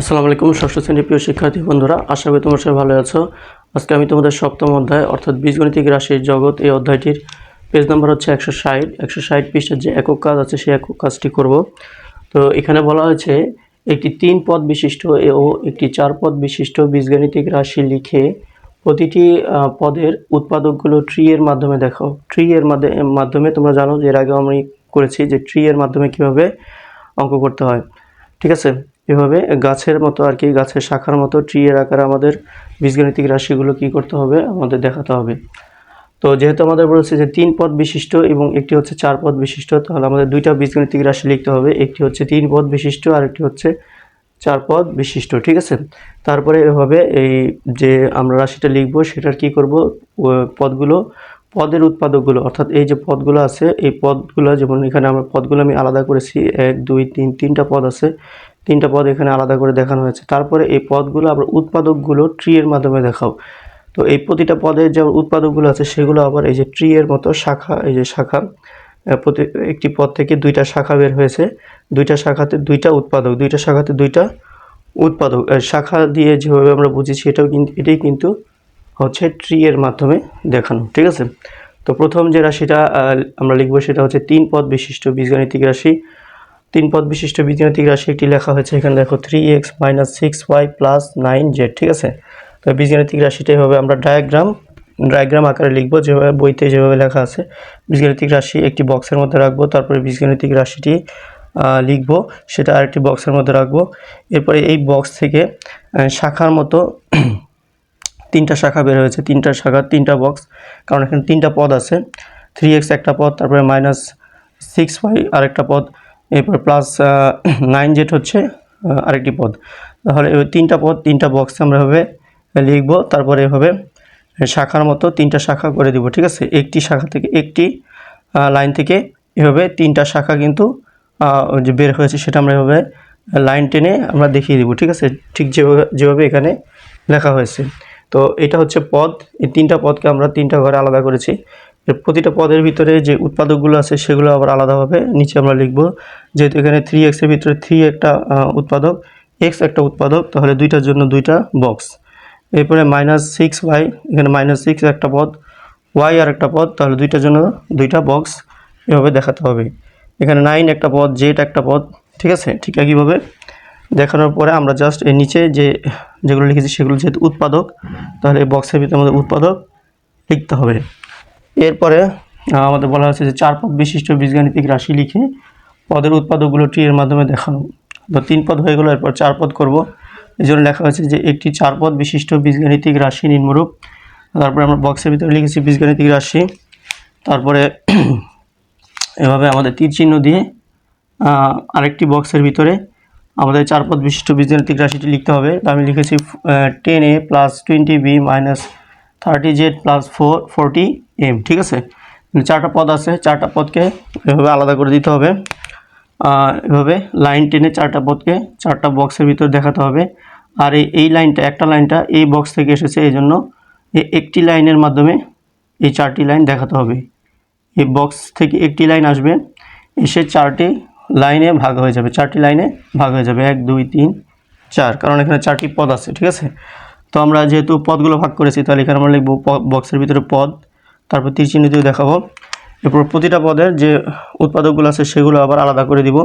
আসসালামু আলাইকুম, ষষ্ঠ শ্রেণির প্রিয় শিক্ষার্থী বন্ধুরা, আশা করি তোমরা সবাই ভালো আছো। আজকে আমি তোমাদের সপ্তম অধ্যায়, অর্থাৎ বীজগণিতিক রাশির জগৎ, এই অধ্যায়টির পেজ নাম্বার হচ্ছে একশো ষাট। একশো ষাট পৃষ্ঠার যে একক কাজ আছে, সেই একক কাজটি করব। তো এখানে বলা হয়েছে, একটি তিন পদ বিশিষ্ট ও একটি চার পদ বিশিষ্ট বীজগণিতিক রাশি লিখে প্রতিটি পদের উৎপাদকগুলো ট্রি এর মাধ্যমে দেখাও। ট্রি এর মাধ্যমে তোমরা জানো যে এর আগে আমি করেছি যে ট্রি এর মাধ্যমে কীভাবে অঙ্ক করতে হয়। ঠিক আছে? এভাবে গাছের মতো আর কি, গাছের শাখার মতো ট্রি এর আকারে আমাদের বীজগণিতিক রাশিগুলো কি করতে হবে, আমাদের দেখাতে হবে। তো যেহেতু আমাদের বলেছে যে তিন পদ বিশিষ্ট এবং একটি হচ্ছে চার পদ বিশিষ্ট, তাহলে আমাদের দুইটা বীজগণিতিক রাশি লিখতে হবে। একটি হচ্ছে তিন পদ বিশিষ্ট আর একটি হচ্ছে চার পদ বিশিষ্ট, ঠিক আছে? তারপরে এভাবে এই যে আমরা রাশিটা লিখব, সেটার কি করব? পদগুলো, পদের উৎপাদকগুলো, অর্থাৎ এই যে পদগুলো আছে, এই পদগুলো যেমন এখানে আমরা পদগুলো আমি আলাদা করেছি, এক, দুই, তিন, তিনটা পদ আছে তিনটা পদ এখানে আলাদা করে দেখানো হয়েছে। তারপরে এই পদগুলো আবার উৎপাদকগুলো ট্রি এর মাধ্যমে দেখাও। তো এই প্রতিটা পদের যে উৎপাদকগুলো আছে, সেগুলো আবার এই যে ট্রি এর মতো শাখা, এই যে শাখা প্রতি একটি পদ থেকে দুইটা শাখা বের হয়েছে। দুইটা শাখাতে দুইটা উৎপাদক, দুইটা শাখাতে দুইটা উৎপাদক। শাখা দিয়ে যেভাবে আমরা বুঝেছি, এটাও কিন্তু এটাই কিন্তু হচ্ছে ট্রি এর মাধ্যমে দেখানো, ঠিক আছে? তো প্রথম যে রাশিটা আমরা লিখব সেটা হচ্ছে তিন পদ বিশিষ্ট বীজগাণিতিক রাশি। তিন পদ বিশিষ্ট বীজগাণিতিক রাশি একটি লেখা হয়েছে, এখানে দেখো three X minus six Y plus nine Z ঠিক আছে? তো বীজগাণিতিক রাশিটাই হবে আমরা ডায়াগ্রাম ডায়াগ্রাম আকারে লিখব, যেভাবে বইতে যেভাবে লেখা আছে বীজগাণিতিক রাশি একটি বক্সের মধ্যে রাখব, তারপরে বীজগাণিতিক রাশিটি লিখব, সেটা আরেকটি বক্সের মধ্যে রাখব। এরপরে এই বক্স থেকে শাখার মতো তিনটা শাখা বের হয়েছে, তিনটা শাখা, তিনটা বক্স কারণ এখানে তিনটা পদ আছে থ্রি এক্স একটা পদ, তারপরে মাইনাস সিক্স ওয়াই আরেকটা পদ এরপর প্লাস নাইন জেড হচ্ছে আরেকটি পদ। তাহলে তিনটা পদ, তিনটা বক্সে আমরা এভাবে লিখব, তারপরে এভাবে শাখার মতো তিনটা শাখা করে দিব, ঠিক আছে? একটি শাখা থেকে একটি লাইন থেকে এভাবে তিনটা শাখা কিন্তু যে বের হয়েছে সেটা আমরা এভাবে লাইন টেনে আমরা দেখিয়ে দিব, ঠিক আছে? ঠিক যেভাবে যেভাবে এখানে লেখা হয়েছে। তো এটা হচ্ছে পদ। এই তিনটা পদকে আমরা তিনটা ঘরে আলাদা করেছি। প্রতিটা পদের ভিতরে যে উৎপাদকগুলো আছে সেগুলো আবার আলাদাভাবে নিচে আমরা লিখব। যেহেতু এখানে থ্রি এক্সের ভিতরে থ্রি একটা উৎপাদক এক্স একটা উৎপাদক, তাহলে দুইটার জন্য দুইটা বক্স এরপরে মাইনাস সিক্স ওয়াই এখানে মাইনাস সিক্স একটা পদ ওয়াই আর একটা পদ, তাহলে দুইটার জন্য দুইটা বক্স এভাবে দেখাতে হবে। এখানে নাইন একটা পদ জেড একটা পদ, ঠিক আছে? ঠিক একইভাবে দেখানোর পরে আমরা জাস্ট এর নিচে যে, যেগুলো লিখেছি সেগুলো যেহেতু উৎপাদক, তাহলে এই বক্সের ভিতরে আমাদের উৎপাদক লিখতে হবে। এরপরে আমাদের বলা হচ্ছে যে চার পদ বিশিষ্ট বীজগাণিতিক রাশি লিখে পদের উৎপাদকগুলো টি এর মাধ্যমে দেখানো। তো তিন পদ হয়ে গেলো, এরপর চার পদ করব। এই জন্য লেখা হয়েছে যে একটি চার পদ বিশিষ্ট বীজগাণিতিক রাশি নিম্নরূপ। তারপরে আমরা বক্সের ভিতরে লিখেছি বীজগাণিতিক রাশি। তারপরে এভাবে আমাদের তীর চিহ্ন দিয়ে আরেকটি বক্সের ভিতরে আমাদের চার পদ বিশিষ্ট বীজগাণিতিক রাশিটি লিখতে হবে। তো আমি লিখেছি ten A plus twenty B minus thirty Z plus four forty M ঠিক আছে? চারটা পদ আছে, চারটা পদকে এভাবে আলাদা করে দিতে হবে। এভাবে লাইন টেনে চারটা পদকে চারটা বক্সের ভিতরে দেখাতে হবে। আর এই লাইনটা একটা লাইনটা এই বক্স থেকে এসেছে এই জন্য একটি লাইনের মাধ্যমে এই চারটি লাইন দেখাতে হবে। এই বক্স থেকে একটি লাইন আসবে, এসে চারটি লাইনে ভাগ হয়ে যাবে, চারটি লাইনে ভাগ হয়ে যাবে। এক, দুই, তিন, চার, কারণ এখানে চারটি পদ আছে, ঠিক আছে? তো আমরা যেহেতু পদগুলো ভাগ করেছি, তাহলে এখানে আমরা লিখব বক্সের ভিতরে পদ, তারপর তীর চিহ্ন দিয়ে দেখাবো। এরপর প্রতিটা পদের যে উৎপাদকগুলো আছে, সেগুলো আবার আলাদা করে দিব।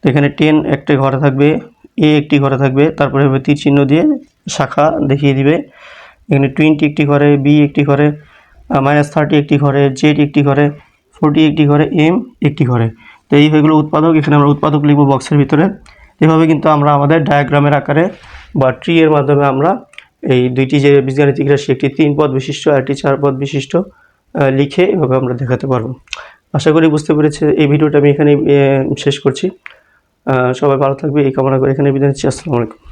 তো এখানে টেন একটি ঘরে থাকবে এ একটি ঘরে থাকবে, তারপরে এভাবে তীর চিহ্ন দিয়ে শাখা দেখিয়ে দিবে। এখানে টোয়েন্টি একটি ঘরে বি একটি ঘরে মাইনাস থার্টি একটি ঘরে জেড একটি ঘরে ফোরটি একটি ঘরে এম একটি ঘরে। তো এই হয়ে গেলো উৎপাদক, এখানে আমরা উৎপাদক লিখব বক্সের ভিতরে। এভাবে কিন্তু আমরা আমাদের ডায়াগ্রামের আকারে বা ট্রি এর মাধ্যমে আমরা এই দুইটি যে বীজগাণিতিক রাশি একটি তিন পদ বিশিষ্ট, আর একটি চার পদ বিশিষ্ট লিখে এভাবে আমরা দেখাতে পারব। আশা করি বুঝতে পেরেছে, এই ভিডিওটা আমি এখানে শেষ করছি। সবাই ভালো থাকবে, এই কামনা করে এখানে বিদায় নিচ্ছি। আসসালামু আলাইকুম।